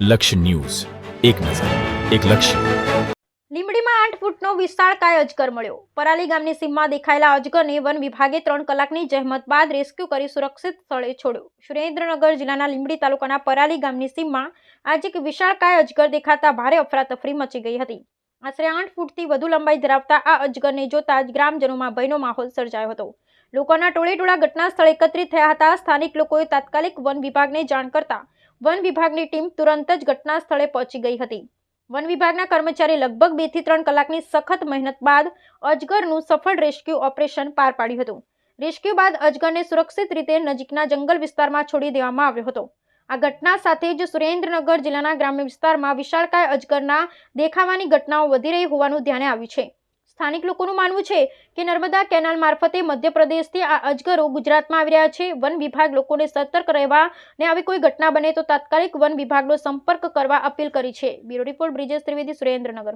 લક્ષ્ય ન્યૂઝ. એક નજર, એક લક્ષ્ય. લીંબડીમાં આઠ ફૂટનો વિશાળ કાય અજગર મળ્યો પરાલી ગામની સીમમાં દેખાયેલા અજગરને વન વિભાગે ત્રણ કલાકની જહેમત બાદ રેસ્ક્યુ કરી સુરક્ષિત સ્થળે છોડ્યો. સુરેન્દ્રનગર જિલ્લાના લીંબડી તાલુકાના પરાલી ગામની સીમમાં આજે એક વિશાળ કાય અજગર દેખાતા ભારે અફરાતફરી મચી ગઈ હતી. આશરે આઠ ફૂટથી વધુ લંબાઈ ધરાવતા આ અજગરને જોતા જ ગ્રામજનોમાં ભયનો માહોલ સર્જાયો હતો. લોકોના ટોળે ટોળા ઘટના સ્થળે એકત્રિત થયા હતા. સ્થાનિક લોકોએ તાત્કાલિક વન વિભાગને જાણ કરતા વન વિભાગની ટીમ તુરંત જ ઘટના સ્થળે પહોંચી ગઈ હતી. વન વિભાગના કર્મચારી લગભગ બેથી ત્રણ કલાકની સખત મહેનત બાદ અજગરનું સફળ રેસ્ક્યુ ઓપરેશન પાર પાડ્યું હતું. રેસ્ક્યુ બાદ અજગરને સુરક્ષિત રીતે નજીકના જંગલ વિસ્તારમાં છોડી દેવામાં આવ્યો હતો. આ ઘટના સાથે જ સુરેન્દ્રનગર જિલ્લાના ગ્રામ્ય વિસ્તારમાં વિશાળકાય અજગરના દેખાવાની ઘટનાઓ વધી રહી હોવાનું ધ્યાને આવ્યું છે. સ્થાનિક લોકોનું માનવું છે કે નર્મદા કેનાલ મારફતે મધ્યપ્રદેશથી આ અજગરો ગુજરાતમાં આવી રહ્યા છે. વન વિભાગ લોકોને સતર્ક રહેવા ને આવી કોઈ ઘટના બને તો તાત્કાલિક વન વિભાગનો સંપર્ક કરવા અપીલ કરી છે. Bureau report Brijesh Trivedi Surendranagar.